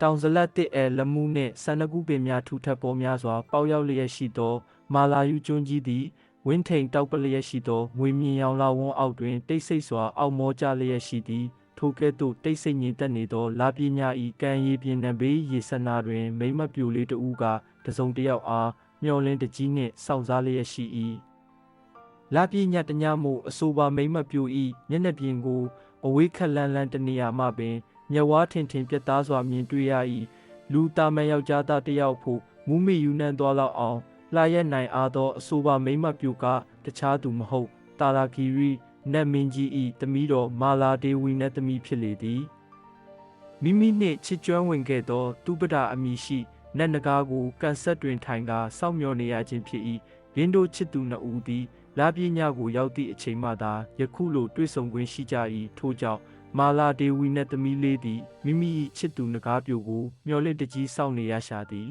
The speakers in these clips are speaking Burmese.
တောင်ဇလတ်တစ်အဲလမှုနှင့်ဆန္ဒကုပင်များထူထပ်ပေါ်များစွာပေါက်ရောက်လျက်ရှိသော မာလာယူကျွန်းကြီးသည်ဝင်းထိန်တောက်ပလျက်ရှိသောငွေမြင်ရောင်လာဝန်းအောက်တွင်တိတ်ဆိတ်စွာအောက်မောကျလျက်ရှိသည်ထိုကဲ့သို့တိတ်ဆိတ်ငြိမ်သက်နေသောလာပညာဤကံရည်ပြင်းနံဘေးရေစနာတွင် မိမ့်မပြူလေးတဦးကတစုံတစ်ယောက်အားမျောလင်းတကြီးနှင့်စောင့်စားလျက်ရှိ၏လာပညာတညမို့အဆိုပါမိမ့်မပြူ၏မျက်နှာပြင်ကိုအဝေးခက်လန်းလန်းတနေရာမှပင် မျက်ဝါးထင်ထင်ပြတ်သားစွာမြင်တွေ့ရ၏လူတာမန်ယောက်ျားသားတစ်ယောက်ဖို့မူးမိယူနှံသွားလောက်အောင်လှရက်နိုင်အားသောအဆိုပါမိမ့်မပြူကတခြားသူမဟုတ်တာရာဂီရီနတ်မင်းကြီး၏တမီးတော်မာလာဒေဝီနတ်သမီးဖြစ်လေသည်မိမိနှင့်ချစ်ကျွမ်းဝင်ခဲ့သောသူပဒအမိရှိနတ်နဂါကိုကန်ဆက်တွင်ထိုင်ကာစောင့်မျှော်နေရခြင်းဖြစ်၏ရင်းတို့ချစ်သူနှစ်ဦးသည်လာပညာကိုရောက်သည့်အချိန်မှသာယခုလိုတွေ့ဆုံခွင့်ရှိကြ၏ထို့ကြောင့် မာလာဒေဝီနှင့်သမီးလေးသည်မိမိ၏ချစ်သူနဂါပြိုကိုမျော်လင့်တကြီးစောင့်နေရရှာသည်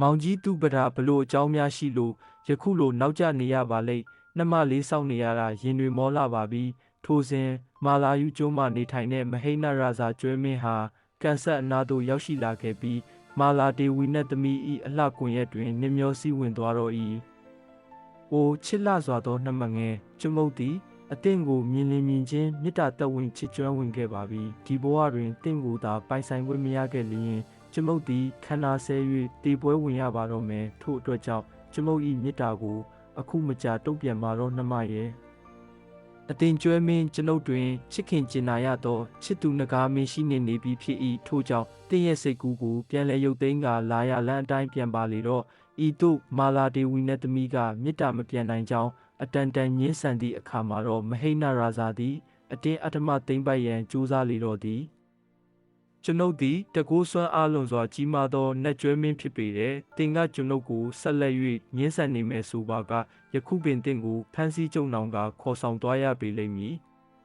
မောင်ကြီးသူပဒဘလို့အကြောင်းများရှိလို့ယခုလိုနောက်ကျနေရပါလိမ့်နှမလေးစောင့်နေရတာရင်တွေမောလာပါပြီထိုစဉ်မာလာယူကျွန်းမှနေထိုင်တဲ့မဟိနရာဇာကျွဲမင်းဟာကန်ဆက်အနာသို့ရောက်ရှိလာခဲ့ပြီးမာလာဒေဝီနှင့်သမီး၏အလှကွန်ရက်တွင်နှမျောစည်းဝင်သွားတော့၏။အိုချစ်လှစွာသောနှမငယ်ကျွမုတ်သည် အသင်ကိုမြင်လင်မြင်ချင်းမေတ္တာသက်ဝင်ချစ်ကျွမ်းဝင်ခဲ့ပါပြီ။ဒီဘဝတွင်တင့်ကိုသာပိုင်ဆိုင်ခွင့်မရခဲ့လျင်ကျွမုတ်သည်ခန္ဓာဆဲ၍တည်ပွဲဝင်ရပါတော့မယ်။ထို့အတွက်ကြောင့်ကျွမုတ်၏မေတ္တာကိုအခုမကြာတုံ့ပြန်มาတော့နှမရဲ့အတင်ကျွဲမင်းကျွန်ုပ်တွင်ချစ်ခင်ကျင်နာရသောချစ်သူနဂါမင်းရှိနေနေပြီဖြစ်၏ထို့ကြောင့်တင့်ရဲ့စိတ်ကူးကိုပြန်လဲရုပ်သိမ်းကလာရလန်းအတိုင်းပြန်ပါလေတော့ဤသို့မာလာဒေဝီနှင့်သမီးကမေတ္တာမပြန်နိုင်ကြောင်း အတန်တန်ညှင်းဆန်သည့်အခါမှာတော့မဟိနရာဇာသည် အတင်းအဓမ္မသိမ့်ပိုက်ရန်ကြိုးစားလေတော့သည်ကျွန်ုပ်သည်တကိုးစွမ်းအားလုံးစွာကြီးမားသောနှက်ကျွဲမင်းဖြစ်ပေတယ်။တင်ကကျွန်ုပ်ကိုဆက်လက်၍ငင်းဆန်နေမယ်ဆိုပါကယခုပင်တင့်ကိုဖမ်းဆီးကြုံနောင်ကခေါ်ဆောင်သွားရပေလိမ့်မည်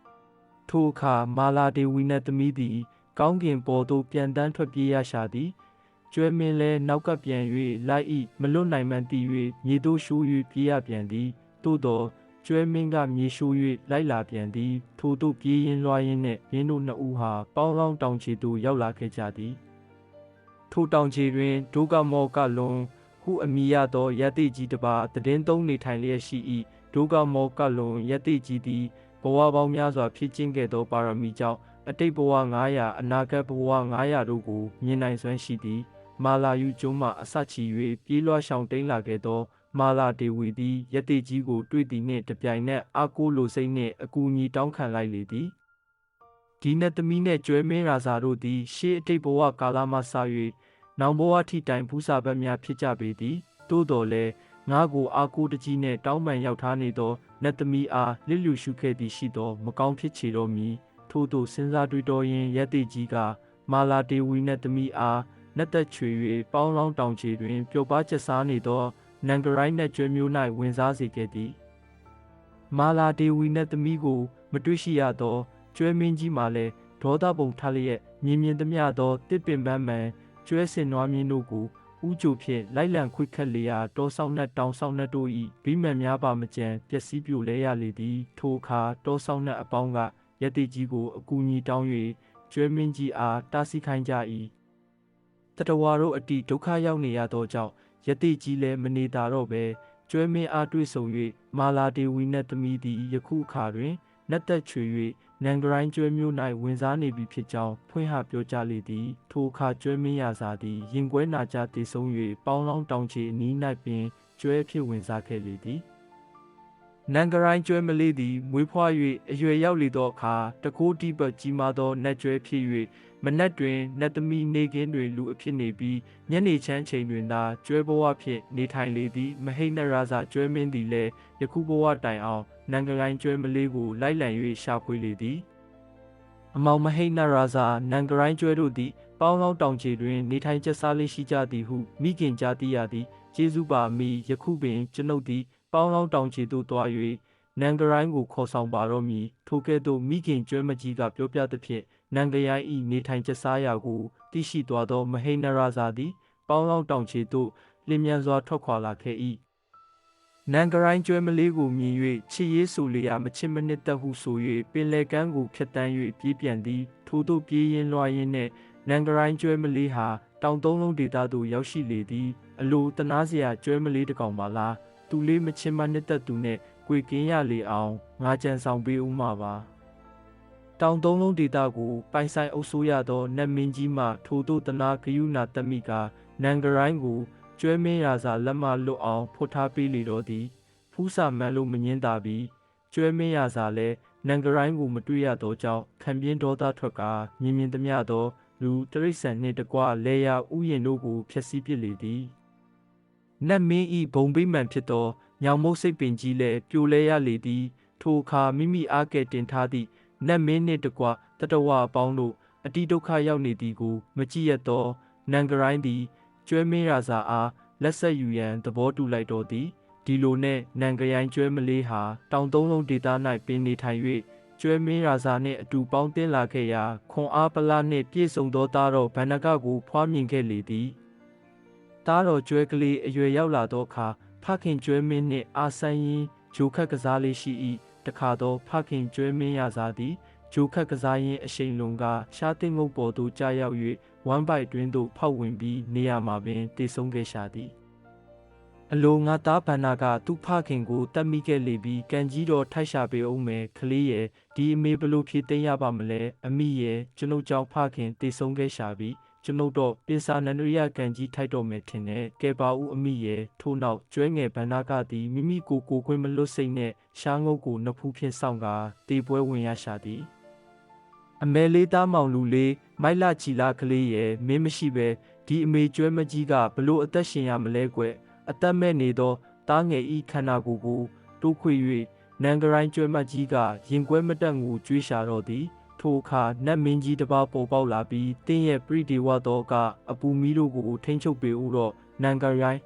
။ထိုအခါမာလာဒေဝီနှင့်သမီးသည် ကောင်းကင်ပေါ်သို့ပြန်တန်းထွက်ပြေးရရှာသည်။ကျွဲမင်းလည်းနောက်ကပြန်၍လိုက်၏မလွတ်နိုင်မှန်တည်၍မြေသို့ရှိုး၍ပြေးရပြန်သည်။ သို့သောကျွဲမင်းကမြေရှိုး၍လိုက်လာပြန်သည် ထိုတို့ပြေးရင်လွှားရင်းနှင့်ရင်းတို့နှစ်ဦးဟာပေါင်းလောင်းတောင်ချီသို့ရောက်လာခဲ့ကြသည်ထိုတောင်ချီတွင်ဒုကမောကလွန်ဟုအမိရသောယတိကြီးတစ်ပါးတည်င်းသုံးနေထိုင်လျက်ရှိ၏ဒုကမောကလွန်ယတိကြီးသည်ဘဝပေါင်းများစွာဖြစ်ခြင်းခဲ့သောပါရမီကြောင့်အတိတ်ဘဝ900အနာဂတ်ဘဝ900တို့ကိုမြင်နိုင်စွမ်းရှိသည် မာလာယူကျွန်းမှအစချီ၍ပြေးလွှားရှောင်တိန်လာခဲ့သော မာလာဒေဝီသည်ယတိကြီးကို တွေ့သည်နှင့်တပြိုင်နက်အာကိုလိုစိတ်နှင့်အကူအညီတောင်းခံလိုက်လေသည်ဒီနတ်သမီးနှင့်ကျွဲမင်းရာဇာတို့သည် ရှေးအတိတ်ဘဝကာလမှစ၍နောင်ဘဝထိတိုင်ဘူးစာဘက်များဖြစ်ကြပေသည်သို့တော်လည်းငါကိုအာကိုတကြီးနှင့်တောင်းပန်ရောက်ထားနေသောနတ်သမီးအားလစ်လျူရှုခဲ့သည်ရှိသော မကောင်းဖြစ်ချေတော်မူထို့သို့စဉ်းစားတွေးတောရင်းယတိကြီးကမာလာဒေဝီနတ်သမီးအားနတ်သက်ချွေ၍ပေါင်းလောင်းတောင်ချေတွင်ပျော်ပါချက်စားနေသော နန်ဂရိုင်းနှင့်ကျွဲမျိုး၌ဝင်စားစေခဲ့သည်မာလာဒေဝီနှင့်သမီးကို မတွေ့ရှိရသောကျွဲမင်းကြီးမှလည်းဒေါသပုံထားလျက်မြင်မြင်သမျှသောတစ်ပင်ပန်းမှန်ကျွဲစင်နွားမြင်းတို့ကိုဥကြိုဖြင့်လိုက်လံခွိခတ်လျာတောဆောင်နှက်တောင်ဆောင်နှက်တို့၏ဗိမှန်များပါမကြံပျက်စီးပြိုလဲရလေသည်ထိုအခါတောဆောင်နှက်အပေါင်းကရတိကြီးကိုအကူအညီတောင်း၍ကျွဲမင်းကြီးအားတားဆီးခိုင်းကြ၏တတဝါတို့အတိဒုက္ခရောက်နေရသောကြောင့် ယတိကြီးလည်းမနေတာတော့ပဲကျွဲမင်းအားတွေ့ဆုံ၍မာလာဒေဝီနှင့်သမီးသည်ယခုအခါတွင်နတ်သက်ချွေ၍နန်ဂရိုင်းကျွဲမျိုး၌ဝင်စားနေပြီဖြစ်ကြောင်းဖွင့်ဟပြောကြားလေသည်ထိုအခါကျွဲမင်းရစာသည်ရင်ကွဲနာကြတည်ဆုံ၍ပေါင်းလောင်းတောင်ချီအနီး၌ပင်ကျွဲဖြစ်ဝင်စားခဲ့လေသည်နန်ဂရိုင်းကျွဲမလေးသည်မွေးဖွား၍အရွယ်ရောက်လေသောအခါတကိုးတိပတ်ကြီးမားသောနတ်ကျွဲဖြစ်၍ မနက်တွင်နတ်သမီးနေခင်းတွင်လူအဖြစ်နေပြီးညနေချမ်းချိန်တွင်သာကျွဲဘဝဖြင့်နေထိုင်လေသည်မဟိနရာဇာကျွဲမင်းသည်လည်းယခုဘဝတိုင်အောင်နန်ဂရိုင်းကျွဲမလေးကိုလိုက်လံ၍ရှာဖွေလေသည်အမောင်မဟိနရာဇာနန်ဂရိုင်းကျွဲတို့သည်ပေါင်းလောင်းတောင်ချေတွင်နေထိုင်ကျဆားလေးရှိကြသည်ဟုမိခင်ကြားသိရသည်ကျေးဇူးပါမိယခုပင်ကျွန်ုပ်သည်ပေါင်းလောင်းတောင်ချေသို့တွား၍နန်ဂရိုင်းကိုခေါ်ဆောင်ပါတော့မည်ထိုကဲ့သို့မိခင်ကျွဲမကြီးကပြောပြသဖြင့် နန်ဂရိုင်းဤနေထိုင်ကျစားရာကိုသိရှိသွားသောမဟိနရာဇာသည် ပေါင်းလောင်းတောင်ချေသို့လင်းမြန်စွာထွက်ခွာလာခဲ့၏နန်ဂရိုင်းကျွဲမလေးကိုမြင်၍ချစ်ရေးဆိုလျာမချစ်မနစ်သက်ဟုဆို၍ပင်လယ်ကမ်းကိုဖျက်တမ်း၍ပြေးပြန်သည် ထို့သို့ပြေးရင်းလွှားရင်းနှင့်နနန်ဂရိုင်းကျွဲမလေးဟာတောင်သုံးလုံးဒေသသို့ရောက်ရှိလေသည် အလိုတနာစရာကျွဲမလေးတစ်ကောင်ပါလားသူလေးမချင်းမနှစ်သက်သူနဲ့ကြွေကင်းရလေအောင်ငါကြံဆောင်ပေးဦးမှာပါ တောင်သုံးလုံးဒေသကိုပိုင်ဆိုင်အုပ်စိုးရသောနတ်မင်းကြီးမှထိုတို့တနာဂယုနာတမိကနန်ဂရိုင်းကိုကျွဲမင်းရာစာလက်မလွတ်အောင်ဖွတ်ထားပေးလေတော့သည်ဖူးစာမန်းလို့မငင်းတာပြီးကျွဲမင်းရာစာလဲနန်ဂရိုင်းကိုမတွေ့ရသောကြောင့်ခံပြင်းဒေါသထွက်ကမြင်မြင်သမျှသောလူတရိษံနှင့်တကွလေယာဥယျင်တို့ကိုဖျက်ဆီးပစ်လေသည်နတ်မင်းဤဘုံပိမှန်ဖြစ်သောညောင်မုတ်စိတ်ပင်ကြီးလည်းပြိုလဲရလေသည် ထိုအခါမိမိအားကဲ့တင်ထားသည့် နတ်မင်းနှင့်တကွတတဝအပေါင်းတို့အတိဒုက္ခရောက်နေသည်ကို မကြည့်ရသောနန်ဂရိုင်းသည်ကျွဲမင်းရာစာအားလက်ဆက်ယူရန်သဘောတူလိုက်တော်သည်ဒီလိုနဲ့နန်ကရိုင်းကျွဲမလေးဟာတောင်သုံးလုံးဒေသ၌ပင်နေထိုင်၍ကျွဲမင်းရာဇာနှင့်အတူပေါင်းတင်လာခဲ့ရာခွန်အားပလာနှင့်ပြည့်စုံသောသားတော်ဗန္နကကိုဖွားမြင်ခဲ့လေသည်သားတော်ကျွဲကလေးအရွယ်ရောက်လာသောအခါဖခင်ကျွဲမင်းနှင့်အာဆန်ရင်ဂျိုခတ်ကစားလေးရှိ၏ တခါသောဖခင်ကျွဲမင်းရာဇာသည်ဂျိုခတ်ကစားရင်အရှိန်လုံးကရှားသိငုတ်ပေါ်သို့ကြာရောက်၍ဝမ်းပိုက်တွင်သို့ဖောက်ဝင်ပြီးနေရာမှာပင်တည်ဆုံးခဲ့ရှာသည်အလိုငါသားဗန္နာကသူ့ဖခင်ကိုတတ်မိခဲ့လေပြီးကန်ကြီးတော်ထိုက်ရှာပေအောင်မယ်ခလေးရဲ့ဒီအမေဘလို့ဖြေသိမ်းရပါမလဲအမိရဲ့ကျွန်ုပ်ကြောင့်ဖခင်တည်ဆုံးခဲ့ရှာပြီး ကျွန်ုပ်တော့ပိစာနန္ဒရိယကန်ကြီးထိုက်တော်မယ်ထင်တယ်ကဲပါဦးအမိရဲ့ထို့နောက်ကျွဲငယ်ဗန္နာကသည်မိမိကိုကိုခွင်းမလွတ်စိတ်နဲ့ရှားငုတ်ကိုနှစ်ဖူးဖြင့်စောင့်ကာတေပွဲဝင်ရရှာသည်အမဲလေးသားမောင်လူလေးမိုက်လာချီလာကလေးရဲ့မင်းမရှိပဲဒီအမေကျွဲမကြီးကဘလို့အသက်ရှင်ရမလဲကွအသက်မဲ့နေသောတားငယ်ဤခန္ဓာကိုယ်ကိုတိုးခွေ၍နန်ဂရိုင်းကျွဲမကြီးကရင်ကွဲမတက်ငူကြွေးရှာတော့သည် ထိုအခါနတ်မင်းကြီးတစ်ပါးပေါ်ပေါက်လာပြီးတင်းရဲ့ပရိဒီဝသောကအပူမီတို့ကိုထိမ့်ချုပ်ပေဦးတော့နန်ဂရိုင်း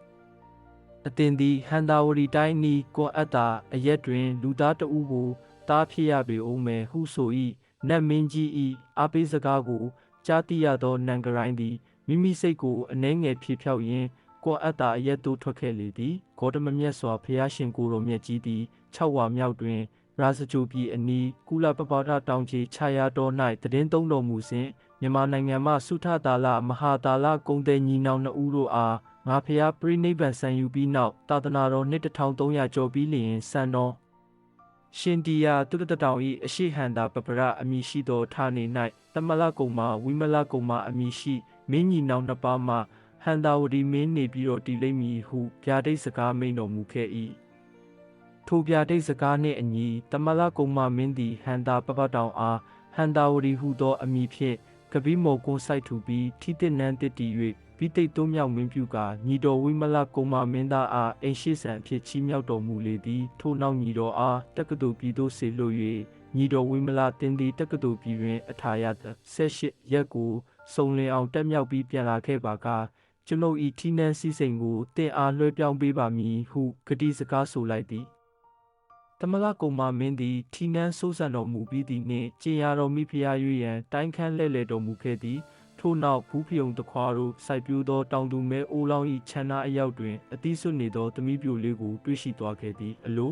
အတင်သည်ဟန်တာဝရီတိုင်းနီကွန်အပ်တာအရက်တွင် လူသားတဦးကိုတားဖြစ်ရပေဦးမယ်ဟုဆို၏နတ်မင်းကြီး၏အပိစကားကိုကြားသိရသောနန်ဂရိုင်းသည်မိမိစိတ်ကိုအနှဲငယ်ဖြေဖြောက်ရင်းကွန်အပ်တာအရက်သို့ထွက်ခဲ့လေသည်ဂေါတမမြတ်စွာဖျားရှင်ကိုတော်မြတ်ကြီးသည်6ဝါမြောက်တွင် ရာဇဂျိုပြည်အနီးကုလပပဒတောင်ကြီးခြာယာတော်၌တည်င်းသုံးတော်မူစဉ်မြန်မာနိုင်ငံမှစုထတာလမဟာတာလကုံတဲ့ညီနောင်နှစ်ဦးတို့အားငါဖျားပြိနိဗ္ဗာန်ဆံယူပြီးနောက်တာသနာတော်နှစ်1300ကျော်ပြီးလျင်စံတော်ရှင်တီယာတုတတတောင်၏အရှိဟန္တာပပရအမိရှိသောဌာနေ၌တမလကုံမှာဝိမလကုံမှာအမိရှိမင်းညီနောင်နှစ်ပါးမှဟန္တာဝတီမင်းနေပြီးတော့တည်လိမ့်မည်ဟုဗျာဒိတ်စကားမိန်တော်မူခဲ့၏ ထိုဗျာဒိတ်စကားနှင့်အညီတမလကုံမမင်းသည်ဟန္တာပပတောင်အားဟန္တာဝတီဟုသောအမည်ဖြင့်ကပိမောကွန်စိုက်ထူပြီးထိတစ်နန်းတစ်တီ၍ပြီးတိတ်သုံးမြောက်မင်းပြုကာညီတော်ဝိမလကုံမမင်းသားအားအိမ်ရှိဆန်ဖြစ်ချီးမြှောက်တော်မူလေသည်ထို့နောက်ညီတော်အားတက္ကသိုလ်ပြည်သို့ဆေလွှတ်၍ညီတော်ဝိမလတင်သည်တက္ကသိုလ်ပြည်တွင်အထာရ၁၈ရက်ကိုစုံလင်အောင်တက်မြောက်ပြီးပြန်လာခဲ့ပါကကျွန်ုပ်ဤထီးနှန်းစည်းစိမ်ကိုတင်အားလွှဲပြောင်းပေးပါမည်ဟုဂတိစကားဆိုလိုက်သည် တမလကုံမာမင်းသည်ထီးနှန်းဆိုးဆန်တော်မူပြီးသည်နှင့်ကျင်ရတော်မိဖုရား၍ရန်တိုင်းခန်းလှဲ့လေတော်မူခဲ့သည်ထို့နောက်ဘူးဖျုံတခွားတို့စိုက်ပျိုးသောတောင်သူမဲအိုးလောင်း၏ခြံနာအရောက်တွင်အသီးဆွနေသောသမီးပြိုလေးကိုတွေ့ရှိသွားခဲ့သည်အလို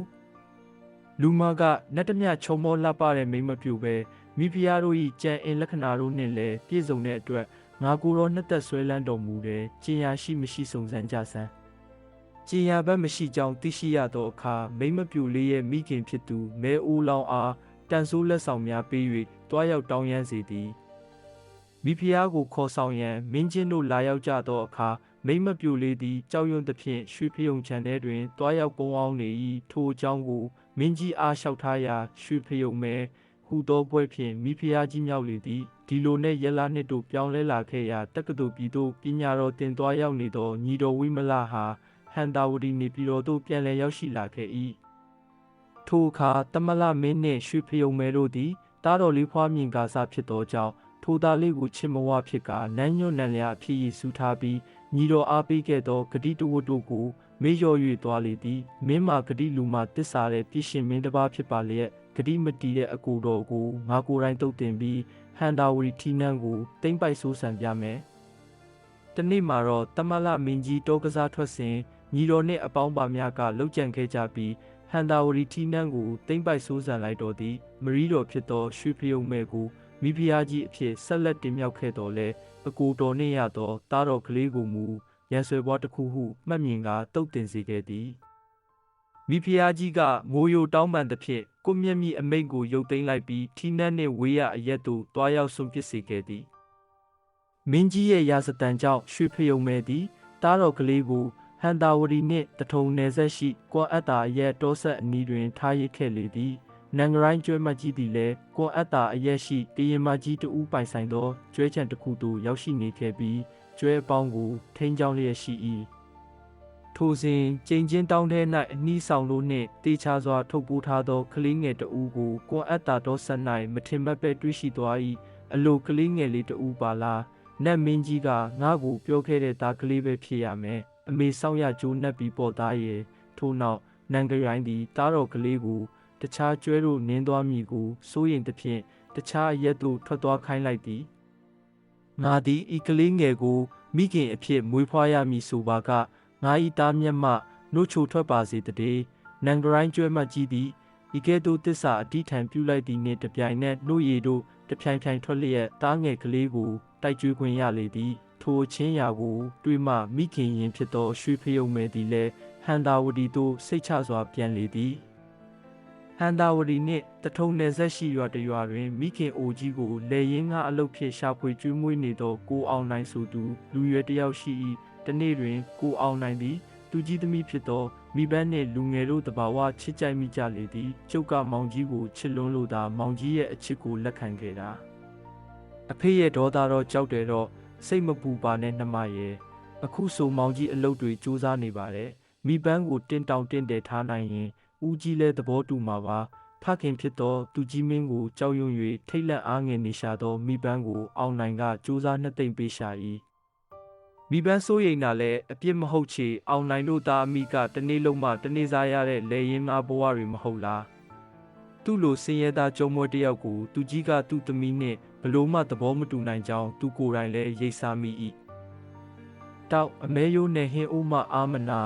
လူမကနတ်တမြချုံမောလှပတဲ့မိမပြိုပဲမိဖုရားတို့၏ကြံအင်လက္ခဏာတို့နှင့်လည်းပြည့်စုံတဲ့အတွက်ငါကိုယ်တော်နှစ်သက်ဆွဲလန်းတော်မူတယ်ကျင်ရာရှိမရှိစုံစမ်းကြစမ်း ကျင်ရာဘက်မရှိကြောင်းသိရှိရသောအခါမိမပြူလေးရဲ့မိခင်ဖြစ်သူမဲအိုးလောင်းအားတန်ဆိုးလက်ဆောင်များပေး၍တွားရောက်တောင်းရမ်းစေသည်မိဖုရားကိုခေါ်ဆောင်ရန်မင်းချင်းတို့လာရောက်ကြသောအခါမိမပြူလေးသည်ကြောက်ရွံ့သဖြင့်ရွှေဖယုံချန်ထဲတွင်တွားရောက်ပုံအောင်နေ၏ထိုအကြောင်းကိုမင်းကြီးအားလျှောက်ထားရာရွှေဖယုံမဲဟူသောပွဲဖြင့်မိဖုရားကြီးမြောက်လေသည်ဒီလိုနဲ့ရလာနှစ်တို့ပြောင်းလဲလာခဲ့ရာတက္ကသိုလ်ပြည်သို့ပညာတော်တင်သွားရောက်နေသောညီတော်ဝိမလဟာ ဟန်တာဝတီနေပြည်တော်သို့ပြန်လည်ရောက်ရှိလာခဲ့၏ထိုအခါတမလမင်းနှင့်ရွှေဖယုံမဲတို့သည်တားတော်လေးဖွားမြင်ကားစားဖြစ်သောကြောင့်ထိုသားလေးကိုချစ်မဝဖြစ်ကာနန်းညွတ်နံလျာအဖြစ်ရည်စူးထားပြီးညီတော်အားပေးခဲ့သောဂတိတဝတ်တို့ကိုမေ့လျော့၍သွားလေသည်မင်းမာဂတိလူမာတစ္ဆာတဲ့ပြည့်ရှင်မင်းတစ်ပါးဖြစ်ပါလျက်ဂတိမတီးတဲ့အကူတော်ကိုငါကိုယ်တိုင်တုတ်တင်ပြီးဟန်တာဝရီထီနန်းကိုတိမ့်ပိုက်ဆိုးဆန်ပြမယ်။တနေ့မှာတော့တမလမင်းကြီးတောကစားထွက်စဉ် ညီတော်နှင့်အပေါင်းပါများကလှုပ်ကြံခဲ့ကြပြီးဟန်တာဝရီထီနန်းကိုတိမ့်ပိုက်ဆိုးဆန်လိုက်တော်သည်မရီးတော်ဖြစ်သောရွှေဖယုံမဲကိုမိဖုရားကြီးအဖြစ်ဆက်လက်တင်မြောက်ခဲ့တော်လဲအကိုတော်နှင့်ရသောတားတော်ကလေးကိုမူရန်ဆွဲဘွားတစ်ခုဟုမှတ်မြင်ကတုတ်တင်စေခဲ့သည်မိဖုရားကြီးကငိုယိုတောင်းပန်သဖြင့်ကိုမျက်မြီအမိန့်ကိုရုပ်သိမ်းလိုက်ပြီးထီးနှက်နှင့်ဝေးရအရက်သို့တွားရောက်ဆုံးပစ်စေခဲ့သည်မင်းကြီးရဲ့ရာဇတန်ကြောင့်ရွှေဖယုံမဲသည်တားတော်ကလေးကို ဟန်တာဝရီနှင့်တထုံနယ်ဆက်ရှိကွန်အပ်တာရဲ့တောဆက်အနီးတွင်ထားရစ်ခဲ့လေသည်နန်ဂရိုင်းကျွဲမကြီးသည်လည်းကွန်အပ်တာအရက်ရှိကရင်မကြီးတဦးပိုင်ဆိုင်သောကျွဲချံတစ်ခုသို့ရောက်ရှိနေခဲ့ပြီးကျွဲအပေါင်းကိုထိန်းချောင်းလျက်ရှိ၏ထိုစဉ်ကျိန်ချင်းတောင်းထဲ၌အနှီးဆောင်လို့နှင့်တေချာစွာထုတ်ပိုးထားသောကလေးငယ်တဦးကိုကွန်အပ်တာတောဆက်၌မထင်မှတ်ပဲတွေ့ရှိသွား၏အလိုကလေးငယ်လေးတဦးပါလားနတ်မင်းကြီးကငါ့ကိုပြောခဲ့တဲ့သားကလေးပဲဖြစ်ရမယ် အမေဆောင်ရကြိုးနှက်ပြီးပေါ်သားရဲ့ထို့နောက်နန်ဂရိုင်းသည်တားတော်ကလေးကိုတခြားကျွဲတို့နင်းသွားမိကိုစိုးရင်သဖြင့်တခြားအရက်သို့ထွက်သွားခိုင်းလိုက်သည်ငါသည်ဤကလေးငယ်ကိုမိခင်အဖြစ်မွေးဖွားရမည်ဆိုပါကငါဤသားမျက်မှနှုတ်ချိုထွက်ပါစေတည်းနန်ဂရိုင်းကျွဲမှကြီးသည်ဤကဲ့သို့တစ္ဆာအတိထံပြုလိုက်သည်နှင့်တပြိုင်နက်နှုတ်ရည်တို့တဖြိုင်ဖြိုင်ထွက်လျက်တားငယ်ကလေးကိုတိုက်ကျွေးခွင့်ရလေသည် ထိုချင်းရာကိုတွေးမှမိခင်ရင်ဖြစ်သောရွှေဖယုံမဲသည်လည်းဟန္တာဝတီသို့စိတ်ချစွာပြန်လေသည်ဟန္တာဝတီနှင့်တထုံနယ်ဆက်ရှိရွာတရွာတွင်မိခင်အိုကြီးကိုလေရင်ငါအလုတ်ဖြင့်ရှာဖွေကျွေးမွေးနေသောကိုအောင်နိုင်ဆိုသူလူရွယ်တစ်ယောက်ရှိ၏တနေ့တွင်ကိုအောင်နိုင်သည်သူကြီးသမီးဖြစ်သောမိဘနှင့်လူငယ်တို့တဘာဝချစ်ကြိုက်မိကြလေသည်ကျုပ်ကမောင်ကြီးကိုချစ်လွန်းလို့သာမောင်ကြီးရဲ့အချစ်ကိုလက်ခံခဲ့တာအဖေရဲ့ဒေါသတော့ကြောက်တယ်တော့ စိတ်မပူပါနဲ့နှမရဲ့အခုဆိုမောင်ကြီးအလုပ်တွေစူးစမ်းနေပါတယ်မိပန်းကိုတင်းတောင်တင်းတယ်ထားနိုင်ရင်ဦးကြီးလည်းသဘောတူမှာပါဖခင်ဖြစ်သောသူကြီးမင်းကိုကြောက်ရွံ့၍ထိတ်လန့်အားငယ်နေရှာသောမိပန်းကိုအောင်နိုင်ကစူးစမ်းနှစ်သိမ့်ပေးရှာ၏မိပန်းစိုးရိမ်တာလည်းအပြစ်မဟုတ်ချေအောင်နိုင်တို့သားအမိကတနေ့လုံးမှတနေ့စားရတဲ့လေရင်မာဘဝတွေမဟုတ်လား သူ့လိုစင်ရဲသားကြုံမွဲတယောက်ကိုသူကြီးကသူ့သမီးနှင့်ဘလို့မှသဘောမတူနိုင်ကြောင်းသူကိုယ်တိုင်လည်းရိပ်စားမိ၏တောက်အမဲရိုးနဲ့ဟင်းအိုးမှအာမနာ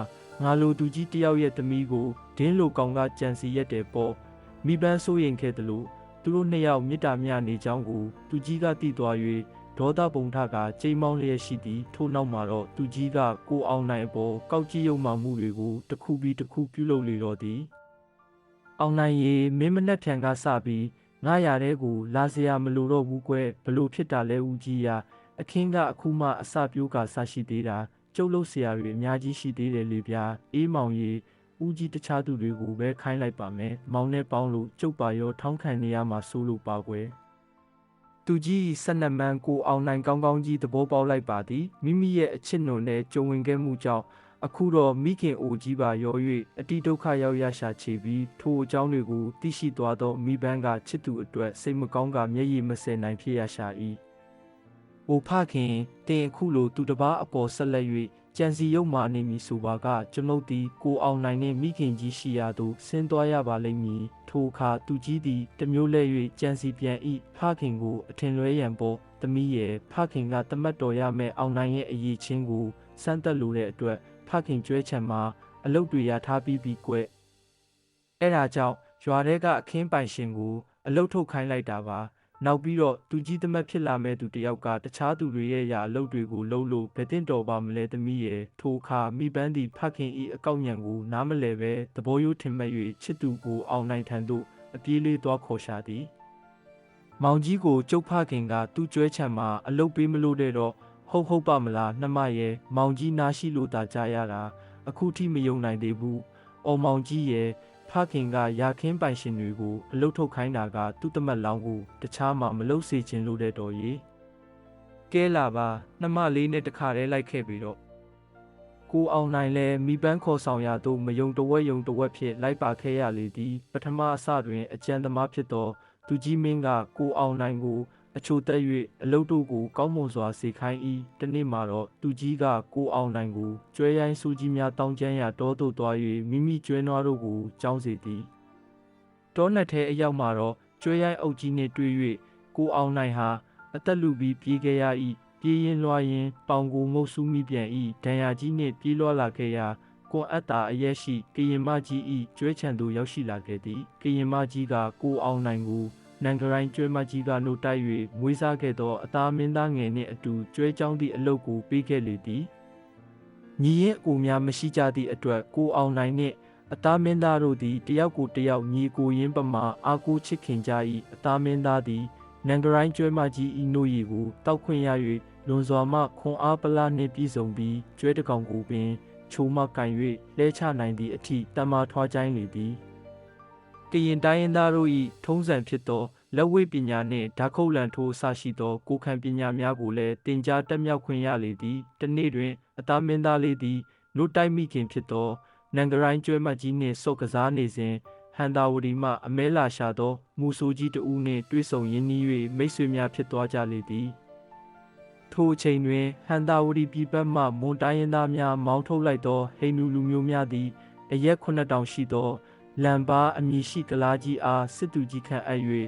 ငါလိုသူကြီးတယောက်ရဲ့သမီးကိုဒင်းလိုကောင်ကကြံစီရက်တယ်ပေါ့မိပန်းစိုးရင်ခဲ့တယ်လို့သူတို့နှစ်ယောက်မေတ္တာမျှနေကြောင်းကိုသူကြီးကသိသွား၍ဒေါသပုံထကကြိမ်မောင်းလျက်ရှိသည်ထို့နောက်မှာတော့သူကြီးကကိုအောင်နိုင်အပေါ်ကောက်ကြည့်ရုံမှမှုတွေကိုတစ်ခုပြီးတစ်ခုပြုလုပ်လေတော့သည် အောင်နိုင်ရေမင်းမနှက်ဖြန်ကစပြီးငါရတဲ့ကို လာစရာမလိုတော့ဘူးကွယ်ဘလို့ဖြစ်တာလဲဦးကြီးရအခင်းကအခုမှအစပြိုးကဆရှိသေးတာကျုပ်လို့ဆရာတွေအများကြီးရှိသေးတယ်လေဗျာအေးမောင်ရေဦးကြီးတခြားသူတွေကိုပဲခိုင်းလိုက်ပါမယ်မောင်နဲ့ပေါင်းလို့ကျုပ်ပါရောထောင်းခံနေရမှာစိုးလို့ပါကွယ်သူကြီးဆက်နမန်းကိုအောင်နိုင်ကောင်းကောင်းကြီးသဘောပေါက်လိုက်ပါသည်မိမိရဲ့အချစ်နုံနဲ့ကြုံဝင်ခဲ့မှုကြောင့် အခုတော့မိခင်အိုကြီးပါရော၍အတိဒုက္ခရောက်ရရှာချေပြီးထိုအကြောင်းတွေကိုသိရှိသွားသောမိဘန်းကချစ်သူအတွက်စိတ်မကောင်းကမျက်ရည်မစင်နိုင်ဖြစ်ရရှာ၏။အိုဖခင်တင်အခုလိုသူတစ်ပါးအပေါ်ဆက်လက်၍ကြံစီရုံမှနေမည်ဆိုပါကကျွန်ုပ်သည်ကိုအောင်နိုင်နှင့်မိခင်ကြီးရှိရာသို့ဆင်းသွားရပါလိမ့်မည်ထိုအခါသူကြီးသည်တမျိုးလဲ၍ကြံစီပြန်၏ဖခင်ကိုအထင်လွဲရန်ပေါ်သမီးရဲ့ဖခင်ကတမတ်တော်ရမဲ့အောင်နိုင်ရဲ့အရေးချင်းကိုစမ်းသက်လိုတဲ့အတွက် ဖခင်ကျွဲချံမှာအလုတ်တွေရထားပြီးပြီးကွယ်အဲ့ဒါကြောင့်ရွာထဲကအခင်းပိုင်ရှင်ကိုအလုတ်ထုတ်ခိုင်းလိုက်တာပါနောက်ပြီးတော့သူကြီးသမက်ဖြစ်လာမဲ့သူတယောက်ကတခြားသူတွေရဲ့ရာအလုပ်တွေကိုလှုပ်လို့ဘယ်တင်တော်ပါမလဲသမီးရဲ့ထိုအခါမိပန်းသည်ဖခင်ဤအကောက်ညံကိုနားမလဲပဲသဘောရိုးထင်မှတ်၍ချစ်သူကိုအောင်နိုင်ထံသို့အပြေးလေးသွားခေါ်ရှာသည်မောင်ကြီးကိုကျုပ်ဖခင်ကသူ့ကျွဲချံမှာအလုတ်ပေးမလို့တဲ့တော့ ဟုတ်ဟုတ်ပါမလားနှမရဲ့မောင်ကြီးနားရှိလို့သာကြားရတာအခုထိမယုံနိုင်သေးဘူး။အော်မောင်ကြီးရဲ့ဖခင်ကရာခင်းပိုင်ရှင်တွေကိုအလုတ်ထုတ်ခိုင်းတာကသူ့တမက်လောင်းကိုတခြားမှမလုတ်စေခြင်းလို့တဲ့တော်ကြီး။ကဲလာပါနှမလေးနဲ့တခါတည်းလိုက်ခဲ့ပြီးတော့ကိုအောင်နိုင်လဲမိပန်းခေါ်ဆောင်ရသို့မယုံတဝက်ယုံတဝက်ဖြစ်လိုက်ပါခဲ့ရလေသည်ပထမအစတွင်အကြံသမားဖြစ်သောသူကြီးမင်းကကိုအောင်နိုင်ကို အချိုတက်၍အလုတ်တို့ကိုကောင်းမွန်စွာစေခိုင်း၏တနေ့မှာတော့သူကြီးကကိုအောင်နိုင်ကိုကျွဲရိုင်းစူးကြီးများတောင်းကျမ်းရာတောသို့သွား၍မိမိကျွဲနွားတို့ကိုကြောင်းစေသည်တောနက်ထဲအရောက်မှာတော့ကျွဲရိုင်းအုပ်ကြီးနှင့်တွေ့၍ကိုအောင်နိုင်ဟာအသက်လူပြီးပြေးခဲ့ရ၏ပြေးရင်လွှားရင်ပေါင်ကိုငုတ်ဆူးမိပြန်၏ဒဏ်ရာကြီးနှင့်ပြေးလွှားလာခဲ့ရာကွန်အပ်တာအရက်ရှိကရင်မကြီး၏ကျွဲချံသို့ရောက်ရှိလာခဲ့သည်ကရင်မကြီးကကိုအောင်နိုင်ကို နန်ဂရိုင်းကျွဲမကြီးကနှုတ်တိုက်၍မွေးစားခဲ့သောအသားမင်းသားငယ်နှင့်အတူကျွဲကြောင်းသည့်အလုတ်ကိုပေးခဲ့လေသည်ညီရင်အကိုများမရှိကြသည့်အတွက်ကိုအောင်နိုင်နှင့်အသားမင်းသားတို့သည်တယောက်ကိုတယောက်ညီကိုရင်းပမာအာကိုချစ်ခင်ကြ၏အသားမင်းသားသည်နန်ဂရိုင်းကျွဲမကြီးဤနို့ရီကိုတောက်ခွင့်ရ၍လွန်စွာမှခွန်အားပလာနှင့်ပြည်စုံပြီးကျွဲတကောင်ကိုပင်ချိုးမကင်၍လဲချနိုင်သည့်အထိတမ္မာထွားချိုင်းလေသည်ကရင်တိုင်းရင်းသားတို့၏ထုံးစံဖြစ်သော လက်ဝိပညာနှင့်ဓာခုတ်လန်ထိုးအစရှိသော ကိုယ်ခံပညာများကိုလည်းတင် जा တက်မြောက်ခွင့်ရလေသည်တနေ့တွင် အသားမင်းသားလေးသည်လူတိုက်မိခင်ဖြစ်သောနန်ဂရိုင်းကျွဲမကြီးနှင့်စုပ်ကစားနေစဉ်ဟန်တာဝတီမှအမဲလာရှာသောမူဆိုကြီးတဦးနှင့်တွေ့ဆုံရင်းနှီး၍မိတ်ဆွေများဖြစ်သွားကြလေသည်ထိုအချိန်တွင်ဟန်တာဝတီပြည်ပတ်မှမွန်တိုင်းရင်းသားများမောင်းထုတ်လိုက်သောဟိန္ဒူလူမျိုးများသည်အရက်9000ရှိသောလမ်ဘာအမည်ရှိကလားကြီးအားစစ်သူကြီးခန့်အပ်၍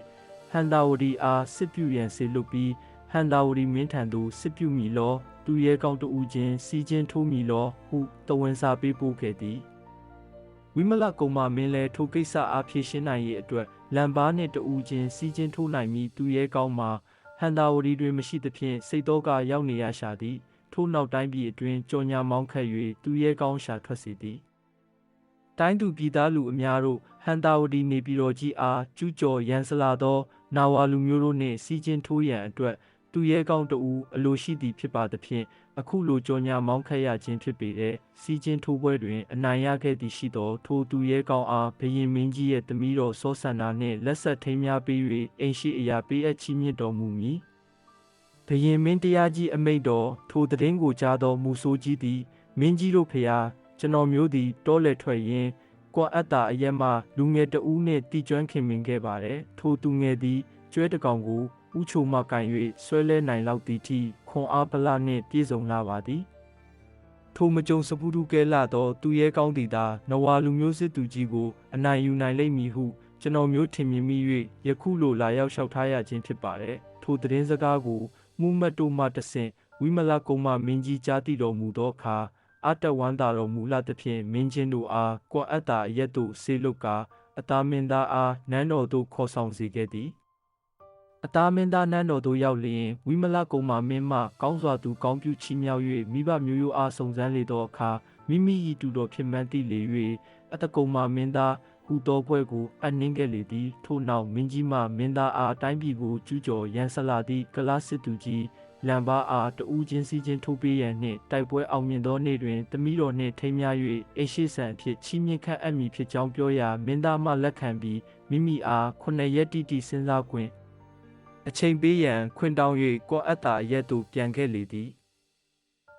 ဟန်တာဝတီအားစစ်ပြုရန်စေလွတ်ပြီးဟန်တာဝတီမင်းထံသို့စစ်ပြုမိလောသူရဲကောင်းတဦးချင်းစီချင်းထိုးမိလောဟုတဝန်စာပေးပို့ခဲ့သည်ဝိမလကုံမမင်းလည်းထိုကိစ္စအားဖြေရှင်းနိုင်ရေးအတွက်လမ်ဘာနှင့်တဦးချင်းစီချင်းထိုးနိုင်ပြီးသူရဲကောင်းမှာဟန်တာဝတီတွင်မရှိသဖြင့်စိတ်တော့ကရောက်နေရရှာသည်ထို့နောက်တိုင်းပြည်အတွင်းကြော်ညာမောင်းခတ်၍သူရဲကောင်းရှာထွက်စေသည်တိုင်းသူပြည်သားလူအများတို့ဟန်တာဝတီနေပြည်တော်ကြီးအားကျူးကျော်ရန်စလာသော နာဝါလူမျိုးတို့နှင့်စီချင်းထိုးရန်အတွက်သူရဲကောင်းတဦးအလိုရှိသည်ဖြစ်ပါသဖြင့်အခုလိုကြော်ညာမောင်းခတ်ရခြင်းဖြစ်ပေတဲ့စီချင်းထိုးပွဲတွင်အနိုင်ရခဲ့သည်ရှိသောထိုသူရဲကောင်းအားဘရင်မင်းကြီးရဲ့တမီးတော်စောဆန္ဒနှင့်လက်ဆက်ထိမ်းများပေး၍အိမ်ရှိအရာပေးအပ်ချီးမြှင့်တော်မူမည်ဘရင်မင်းတရားကြီးအမိတ်တော်ထိုသတင်းကိုကြားသောမူဆိုးကြီးသည်မင်းကြီးတို့ဖျားကျွန်တော်မျိုးသည်တောလေထွက်ရင်း ကွာအပ်တာအရက်မှလူငယ်တဦးနှင့်တီကျွမ်းခင်မင်ခဲ့ပါတယ်ထိုသူငယ်သည်ကျွဲတကောင်ကိုဥချိုမှကင်၍ဆွဲလဲနိုင်လောက်သည့်ထိခွန်အားပလနှင့်ပြည့်စုံလာပါသည်ထိုမကြုံစပူဒုကဲလာသောသူရဲကောင်းသည်သာနဝါလူမျိုးစစ်သူကြီးကိုအနိုင်ယူနိုင်လိမ့်မည်ဟုကျွန်တော်မျိုးထင်မြင်မိ၍ယခုလိုလာရောက်လျှောက်ထားရခြင်းဖြစ်ပါတယ်ထိုသတင်းစကားကိုမှုမတ်တို့မှတဆင့်ဝိမလကုံမမင်းကြီးကြားသိတော်မူသောအခါ အတဝန္တာတော်မူလာသဖြင့်မင်းချင်းတို့အားကွာအပ်တာအရက်တို့ဆေးလုတ်ကာအသားမင်းသားအားနန်းတော်သို့ခေါ်ဆောင်စေခဲ့သည်အသားမင်းသားနန်းတော်သို့ရောက်လျင်ဝိမလကုံမမင်းမှကောင်းစွာသူကောင်းပြုချီးမြှောက်၍မိဘမျိုးရိုးအားစုံစမ်းလေသောအခါမိမိ၏တူတော်ဖြစ်မှန်းသိလေ၍အတကုံမမင်းသားဟူသောဘွဲ့ကိုအနှင်းခဲ့လေသည်ထို့နောက်မင်းကြီးမှမင်းသားအားအတိုင်းပြည်ကိုကျူးကျော်ရန်ဆလာသည့်ကလာစစ်သူကြီး လံပါအားတဦးချင်းစီချင်းထိုးပေးရန်နှင့်တိုက်ပွဲအောင်မြင်သောနေ့တွင်တမိတော်နှင့်ထိမ်းများ၍အိရှိဆန်အဖြစ်ချီးမြှင့်ခန့်အပ်မည်ဖြစ်ကြောင်းပြောရာမင်းသားမှလက်ခံပြီးမိမိအားခုနှစ်ရက်တိတိစဉ်းစားခွင့်အချိန်ပေးရန်ခွင့်တောင်း၍ကောအပ်တာရက်သို့ပြန်ခဲ့လေသည်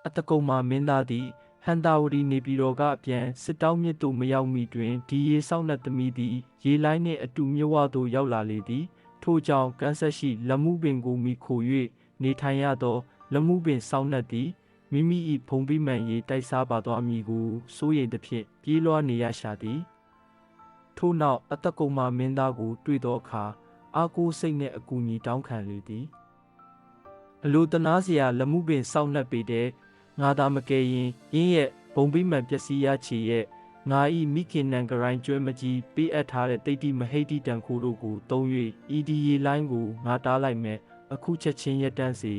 အတကုံမှာမင်းသားသည်ဟန်တာဝတီနေပြည်တော်ကအပြန်စစ်တောင်းမြစ်သို့မရောက်မီတွင်ဒီရေဆောင်တဲ့သမီးသည်ရေလိုင်းနှင့်အတူမြဝသို့ရောက်လာလေသည်ထို့ကြောင့်ကန်းဆက်ရှိလက်မှုပင်ကိုမိခို၍ နေထိုင်ရသောလက်မှုပင်စောင်းနှက်သည်မိမိ၏ဖုံပိမှန်ရေးတိုက်စားပါသောအမိကိုစိုးရိမ်သဖြင့်ပြေးလွှားနေရရှာသည်ထို့နောက်အသက်ကုံမာမင်းသားကိုတွေ့သောအခါအာကိုစိတ်နှင့်အကူအညီတောင်းခံလေသည်အလိုတနာစရာလက်မှုပင်စောင်းနှက်ပေတဲ့ငါသာမကယ်ရင်ရင်းရဲ့ဘုံပိမှန်ပျက်စီးရချေရဲ့ငါဤမိခင်နံဂရိုင်းကျွဲမကြီးပေးအပ်ထားတဲ့တိတ်တိမဟိတ်တိတန်ခိုးတို့ကိုတုံး၍ဤဒီရေလိုင်းကိုငါတားလိုက်မယ် အခုချက်ချင်းရက်တန့်စီ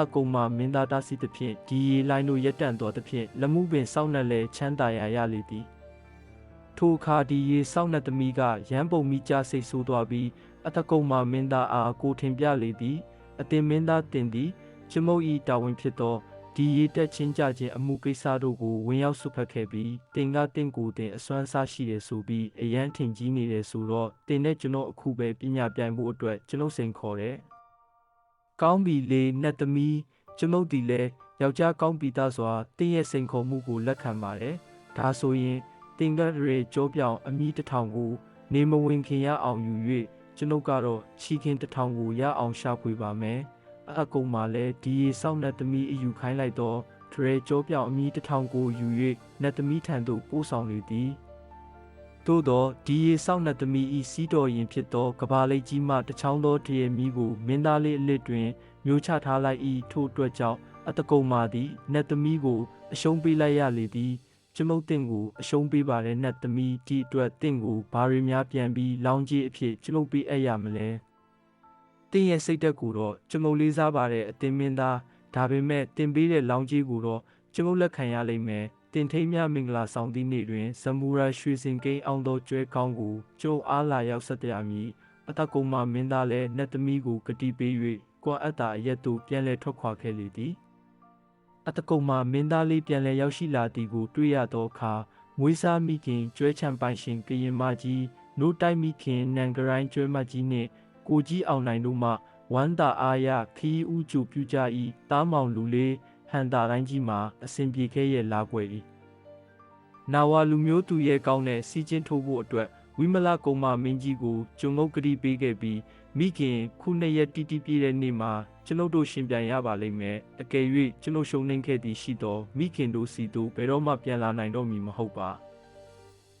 အကုံမှာမင်းသားတားစီသဖြင့်ဒီရေလိုင်းတို့ရက်တန့်တော်သဖြင့်လက်မှုပင်စောင့်နှက်လဲချမ်းသာရာရလေသည်ထိုအခါဒီရေစောင့်နှက်သမီးကရမ်းပုံမိကြစိတ်ဆိုးသွားပြီးအတကုံမှာမင်းသားအားကိုထင်ပြလေသည်အတင်မင်းသားတင်သည်ချမုတ်ဤတာဝန်ဖြစ်သောဒီရေတက်ချင်းကြခြင်းအမှုကိစ္စတို့ကိုဝင်ရောက်ဆုဖတ်ခဲ့ပြီးတင်ကတင့်ကိုတင်အစွမ်းစားရှိတယ်ဆိုပြီးအရန်ထင်ကြီးနေတယ်ဆိုတော့တင်နဲ့ကျွန်တော်အခုပဲပညာပြိုင်ဖို့အတွက်ကျွန်ုပ်စိန်ခေါ်တယ်။ ကောင်းပြီလေနတ်သမီးကျွန်ုပ်ဒီလဲယောက်ျားကောင်းပြီသားစွာတင်းရဲ့စိန်ခေါ်မှုကိုလက်ခံပါတယ်။ဒါဆိုရင်တင်ကရေကြောပြောင်အမိတထောင်ကို နေမဝင်ခင်ရအောင်ယူ၍ကျွန်ုပ်ကတော့ချီခင်တထောင်ကိုရအောင်ရှာဖွေပါမယ်။အကုံမှာလည်းဒီရေဆောက်နတ်သမီးအယူခိုင်းလိုက်တော့ဒရဲကြောပြောင်အမီတထောင်ကိုယူ၍နတ်သမီးထံသို့ပို့ဆောင်လေသည် သို့သောဒီရေဆောက်နတ်သမီးဤစီးတော်ရင်ဖြစ်သောကဘာလိတ်ကြီးမှတချောင်းသောတရေမီးကိုမင်းသားလေးအလစ်တွင်မျိုးချထားလိုက်၏ထို့အတွက်ကြောင့်အတကုံမာသည်နတ်သမီးကိုအရှုံးပေးလိုက်ရလေသည်ကျမုတ်တင့်ကိုအရှုံးပေးပါတဲ့နတ်သမီးဒီအတွက်တင့်ကိုဘာတွေများပြန်ပြီးလောင်းကြီးအဖြစ်ကျမုတ်ပေးအပ်ရမလဲတင်းရဲ့စိတ်သက်ကိုတော့ကျွန်ုပ်လေးစားပါတဲ့အတင်းမင်းသားဒါပေမဲ့တင်ပေးတဲ့လောင်းကြီးကိုတော့ကျွန်ုပ်လက်ခံရလိမ့်မယ် တင်ထိန်မြမင်္ဂလာဆောင်သည့်နေ့တွင်ဇမူရာရွှေစင်ကိန်းအောင်သောကျွဲကောင်းကိုကျုံအားလာရောက်ဆက်တရားမည်အတကုံမမင်းသားလည်းနတ်သမီးကိုဂတိပေး၍ကွာအပ်တာအရက်သို့ပြန်လည်ထွက်ခွာခဲ့လေသည်အတကုံမမင်းသားလေးပြန်လည်ရောက်ရှိလာသည်ကိုတွေ့ရသောအခါမွေးစားမိခင်ကျွဲချံပိုင်ရှင်ကရင်မကြီးနိုးတိုက်မိခင်နန်ဂရိုင်းကျွဲမကြီးနှင့်ကိုကြီးအောင်နိုင်တို့မှဝမ်းတာအားရခီးဦးကျူပြူကြ၏တားမောင်လူလေး ဟန်တာတိုင်းကြီးမှာအစဉ်ပြေခဲ့ရဲ့လာွယ်၏နာဝါလူမျိုးသူရဲ့ကောင်းတဲ့စီချင်းထိုးဖို့အတွက်ဝိမလကုံမမင်းကြီးကိုကျုံငုတ်ကတိပေးခဲ့ပြီးမိခင်ခုနှစ်ရက်တီတီပြည့်တဲ့နေ့မှာကျွန်ုပ်တို့ရှင်ပြန်ရပါလိမ့်မယ်အကယ်၍ကျွန်ုပ်ရှုံနှင်းခဲ့သည်ရှိသောမိခင်တို့စီတို့ဘယ်တော့မှပြန်လာနိုင်တော့မည်မဟုတ်ပါ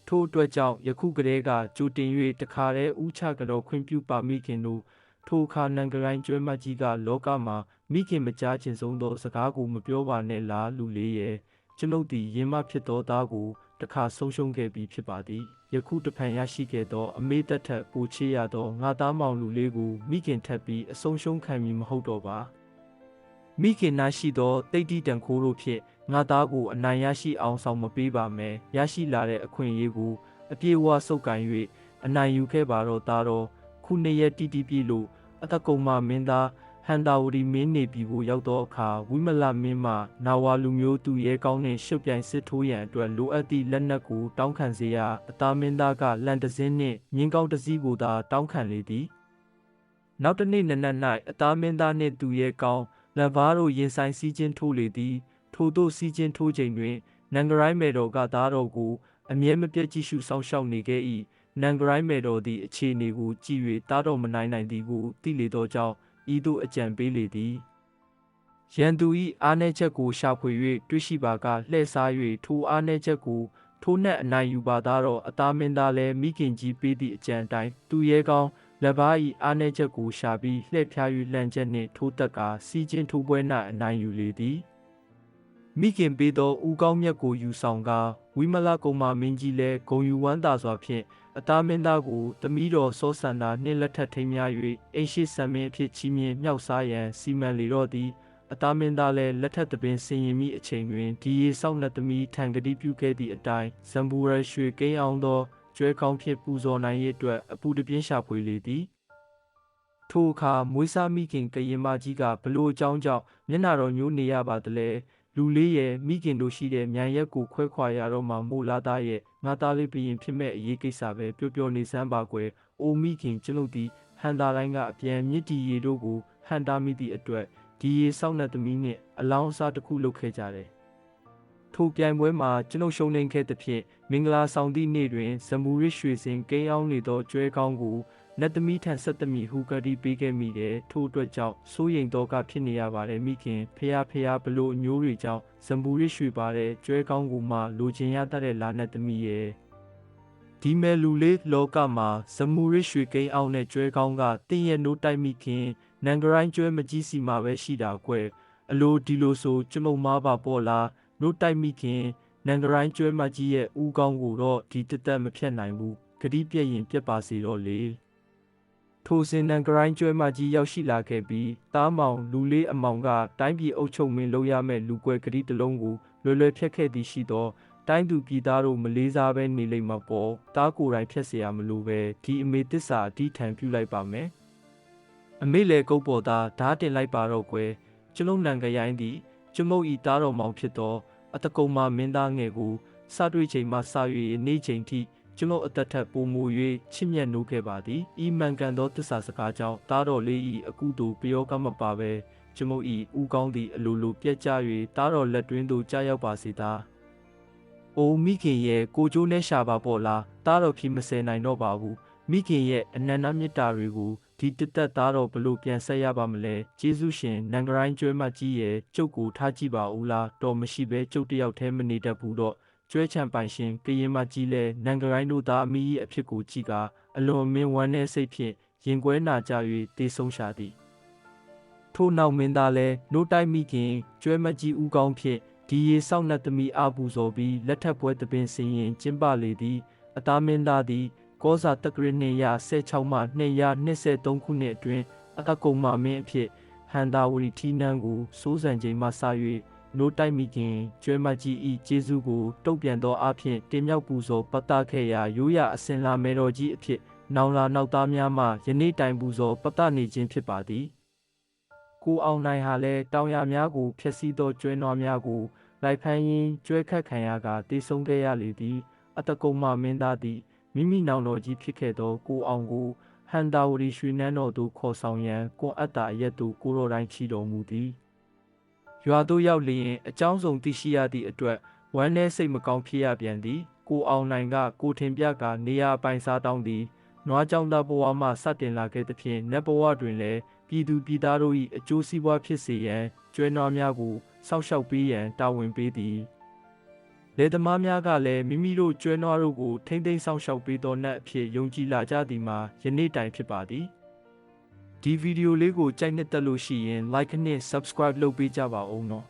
ထို့အတွက်ကြောင့်ယခုကတည်းကကြိုတင်၍တခါတည်းဥချကတော့ခွင့်ပြုပါမိခင်တို့ထိုအခါနန်ဂရိုင်းကျွဲမကြီးကလောကမှာ မိခင်မကြားချင်ဆုံးသောစကားကိုမပြောပါနဲ့လားလူလေးရဲ့ကျွန်ုပ်သည်ရင်မဖြစ်သောသားကိုတခါဆုံးရှုံးခဲ့ပြီးဖြစ်ပါသည်ယခုတဖန်ရရှိခဲ့သော အမေသက်ထက်ပိုချေရသောငါသားမောင်လူလေးကိုမိခင်ထက်ပြီးအဆုံးရှုံးခံမည်မဟုတ်တော့ပါမိခင်နာရှိသောတိတ်တိတန်ခိုးတို့ဖြင့်ငါသားကိုအနိုင်ရရှိအောင်ဆောင်မပေးပါမယ်ရရှိလာတဲ့အခွင့်အရေးကိုအပြေအဝဆုပ်ကန်၍အနိုင်ယူခဲ့ပါတော့သားတော်ခုနှစ်ရက်တိတိပြည့်လို့အတကုံမမင်းသား ဟန်တာဝတီမင်းနေပြည်ကိုရောက်သောအခါဝိမလမင်းမှနာဝါလူမျိုးသူရဲကောင်းနှင့်ရှုပ်ပြိုင်စစ်ထိုးရန်အတွက်လိုအပ်သည့်လက်နက်ကိုတောင်းခံစေရအသားမင်းသားကလန်တစင်းနှင့်မြင်းကောင်းတစ်စီးကိုသာတောင်းခံလေသည်နောက်တစ်နေ့နနက်၌အသားမင်းသားနှင့်သူရဲကောင်းလန်ဘားတို့ရင်ဆိုင်စီးချင်းထိုးလေသည် ထို့သောစီးချင်းထိုးချိန်တွင်နန်ဂရိုင်းမေတော်ကသားတော်ကိုအမြဲမပြတ်ကြည့်ရှုစောင့်ရှောက်နေခဲ့၏နန်ဂရိုင်းမေတော်သည်အခြေအနေကိုကြည့်၍တားတော်မနိုင်နိုင်သည်ကိုသိလေသောကြောင့် ဤသို့အကြံပေးလေသည်ရန်သူ၏အားနည်းချက်ကိုရှာဖွေ၍တွေ့ရှိပါကလှည့်စား၍ထိုအားနည်းချက်ကိုထိုးနှက်အနိုင်ယူပါသားတော့အသားမင်းသားလည်းမိခင်ကြီးပေးသည့်အကြံတိုင်းသူရဲကောင်းလက်ပါ၏အားနည်းချက်ကိုရှာပြီးလှည့်ဖျား၍လှန်ချက်နှင့်ထိုးတက်ကာစီးချင်းထိုးပွဲ၌အနိုင်ယူလေသည်မိခင်ပေးသောဦးကောင်းမြတ်ကိုယူဆောင်ကာဝိမလကုံမာမင်းကြီးလည်းဂုံယူဝမ်းသာစွာဖြင့် အသားမင်းသားကိုသမီးတော်စောစန္ဒာနှင့်လက်ထပ်ထိမ်းများ၍အိမ်ရှိဆံမင်းအဖြစ်ချီးမြှင့်မြောက်စားရန်စီမံလေတော့သည်အသားမင်းသားလည်းလက်ထပ်သပင်ဆင်ရင်မိအချိန်တွင်ဒီရေဆောက်နှက်သမီးထံကတိပြုခဲ့သည့်အတိုင်းဇမ်ဘူရရွှေကိန်းအောင်သောကျွဲကောင်းဖြင့်ပူဇော်နိုင်ရေးအတွက်အပူတပြင်းရှာဖွေလေသည်ထိုအခါမွေးစားမိခင်ကရင်မကြီးကဘလို့အကြောင်းကြောင့်မျက်နာတော်ညိုးနေရပါသလဲ လူလေးရဲ့မိခင်တို့ရှိတဲ့မြန်ရက်ကိုခွဲခွာရတော့မှမို့လာသားရဲ့ငါသားလေးဘရင်ဖြစ်မဲ့အရေးကိစ္စပဲပျော်ပျော်နေစမ်းပါကွယ်။အိုမိခင်ကျွန်ုပ်ဒီဟန်တာတိုင်းကအပြန်မြစ်တီရီတို့ကိုဟန်တာမိသည့်အတွက်ဒီရေစောင့်တဲ့သမီးနဲ့အလောင်းအစားတစ်ခုလုပ်ခဲ့ကြတယ်။ထိုပြိုင်ပွဲမှာကျွန်ုပ်ရှုံးနိမ့်ခဲ့သဖြင့်မင်္ဂလာဆောင်သည့်နေ့တွင်ဇမူရစ်ရွှေစင်ကိန်းအောင်နေသောကျွဲကောင်းကို နတ်သမီးထံဆက်သမီးဟူကတိပေးခဲ့မိတယ်ထို့အတွက်ကြောင့်စိုးရိမ်တော့ကဖြစ်နေရပါတယ်မိခင်ဖះဖះဘလို့အမျိုးတွေကြောင့်ဇံပူရရွှေပါတဲ့ကျွဲကောင်းကူမှလိုချင်ရတတ်တဲ့လာနတ်သမီးရဲ့ဒီမဲ့လူလေးလောကမှာဇမူရရွှေကိန်းအောင်တဲ့ကျွဲကောင်းကတင်းရဲ့နိုးတိုက်မိခင်နန်ဂရိုင်းကျွဲမကြီးစီမှာပဲရှိတာကွယ်အလိုဒီလိုဆိုကျမုံမားပါပေါ့လားနိုးတိုက်မိခင်နန်ဂရိုင်းကျွဲမကြီးရဲ့ဦးကောင်းကိုတော့ဒီတသက်မဖြတ်နိုင်ဘူးဂတိပြည့်ရင်ပြတ်ပါစေတော့လေ ထိုစင်နံဂရိုင်းကျွဲမကြီးရောက်ရှိလာခဲ့ပြီးတားမောင်လူလေးအမောင်ကတိုင်းပြည်အုပ်ချုပ်မင်းလုပ်ရမယ့်လူကွယ်ကတိတလုံးကိုလွယ်လွယ်ဖြတ်ခဲ့သည်ရှိသောတိုင်းသူပြည်သားတို့မလေးစားပဲနေလိမ့်မှာပေါ့တားကိုယ်တိုင်ဖြတ်เสียရမလို့ပဲဒီအမေတစ္ဆာအတိထံပြုလိုက်ပါမယ်အမေလေကုတ်ပေါ်သားဓာတ်တင်လိုက်ပါတော့ကွယ်ကျွန်ုပ်နံကရိုင်းသည်ကျွန်ုပ်ဤတားတော်မောင်ဖြစ်သောအတကုံမမင်းသားငယ်ကိုစတွေ့ချိန်မှစ၍နေ့ချိန်ထိ ကျွန်ုပ်အသက်ထက်ပိုမို၍ချစ်မြတ်နိုးခဲ့ပါသည်ဤမှန်ကန်သောတစ္ဆာစကားကြောင့်တားတော်လေးဤအကုသို့ပယောကမပါပဲကျွန်ုပ်ဤဥကောင်းသည့်အလိုလိုပြက်ကြ၍တားတော်လက်တွင်းသို့ကြားရောက်ပါစေသာ။အိုမိခင်ရဲ့ကိုကျိုးနဲ့ရှာပါပေါ့လားတားတော်ဖြီမစဲနိုင်တော့ပါဘူး။မိခင်ရဲ့အနန္တမေတ္တာတွေကိုဒီတသက်သားတော်ဘလို့ပြန်ဆက်ရပါမလဲ။ကျေးဇူးရှင်နန်ဂရိုင်းကျွဲမကြီးရဲ့ကျုပ်ကိုထားကြည့်ပါဦးလား။တော်မရှိပဲကျုပ်တယောက်တည်းမနေတတ်ဘူးတော့ ကျွဲချံပိုင်ရှင်ကရင်မကြီးလဲနန်ဂရိုင်းတို့သားအမိ၏အဖြစ်ကိုကြည့်ကာအလွန်မင်းဝမ်းတဲ့စိတ်ဖြင့်ရင်ကွဲနာကြ၍တေဆုံးရှာသည်ထို့နောက်မင်းသားလဲနိုးတိုက်မိခင်ကျွဲမကြီးဦးကောင်းဖြင့်ဒီရေဆောက်နှက်သမီးအပူဇော်ပြီးလက်ထပ်ပွဲတပင်စင်ရင်ကျင်းပလေသည်အသားမင်းသားသည်ကောစာတက္ကရနှစ်ရ16မှ223ခုနှစ်အတွင်းအတကုံမမင်းအဖြစ်ဟန်တာဝရီထီနန်းကိုစိုးစံချိန်မှစ၍ နိုးတိုက်မိခင်ကျွဲမကြီးဤကျေးဇူးကိုတုတ်ပြန်သောအဖြစ်တင်မြောက်ပူဇော်ပတ်တာခဲ့ရာရိုးရအစင်လာမေတော်ကြီးအဖြစ်နောင်လာနောက်သားများမှယနေ့တိုင်ပူဇော်ပတ်တာနေခြင်းဖြစ်ပါသည်ကိုအောင်နိုင်ဟာလည်းတောင်ရများကိုဖျက်ဆီးသောကျွဲနွားများကိုလိုက်ဖမ်းရင်းကျွဲခတ်ခံရကတေဆုံးခဲ့ရလေသည်အတကုံမမင်းသားသည်မိမိနောင်တော်ကြီးဖြစ်ခဲ့သောကိုအောင်ကိုဟန်တာဝရီရွှေနန်းတော်သို့ခေါ်ဆောင်ရန်ကွန်အပ်တာအရက်သို့ကိုတော်တိုင်းချီတော်မူသည် ရွာသို့ရောက်လျင်အကြောင်းစုံသိရှိရသည့်အတွက်ဝမ်းနည်းစိတ်မကောင်းဖြစ်ရပြန်သည်ကိုအောင်နိုင်ကကိုထင်ပြကနေရာအပိုင်စားတောင်းသည်နွားကြောင့်သားဘဝမှစတင်လာခဲ့သဖြင့်နတ်ဘဝတွင်လည်းပြည်သူပြည်သားတို့၏အကျိုးစီးပွားဖြစ်စေရန်ကျွဲနွားများကိုစောင့်ရှောက်ပေးရန်တာဝန်ပေးသည်လယ်သမားများကလည်းမိမိတို့ကျွဲနွားတို့ကိုထိမ့်သိမ်းစောင့်ရှောက်ပေးသောနတ်အဖြစ်ယုံကြည်လာကြသည်မှာယနေ့တိုင်ဖြစ်ပါသည် ဒီဗီဒီယိုလေးကိုကြိုက်နှစ်သက်လို့ရှိရင် like နဲ့ subscribe လုပ်ပေးကြပါဦးနော်